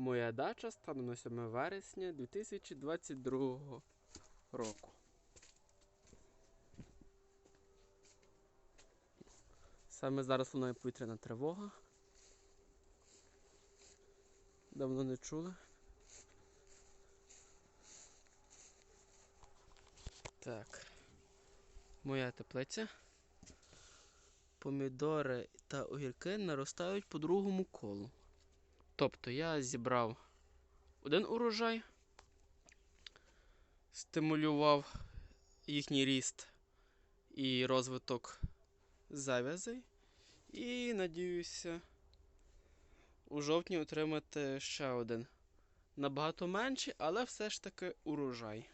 Моя дача станом на 7 вересня 2022 року. Саме зараз лунає повітряна тривога. Давно не чули. Так. Моя теплиця. Помідори та огірки наростають по другому колу. Тобто я зібрав один урожай, стимулював їхній ріст і розвиток завязей. І надіюся у жовтні отримати ще один. Набагато менший, але все ж таки урожай.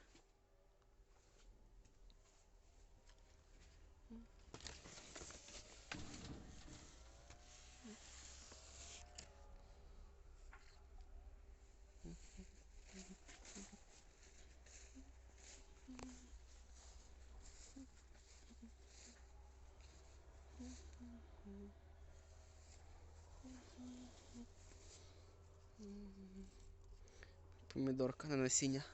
Помідорка на насіння.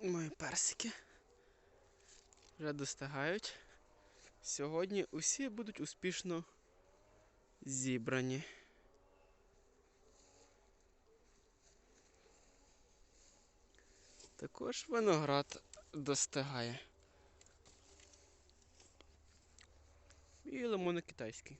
Мої персики вже достигають. Сьогодні усі будуть успішно зібрані. Також виноград достигає. І лимони китайський.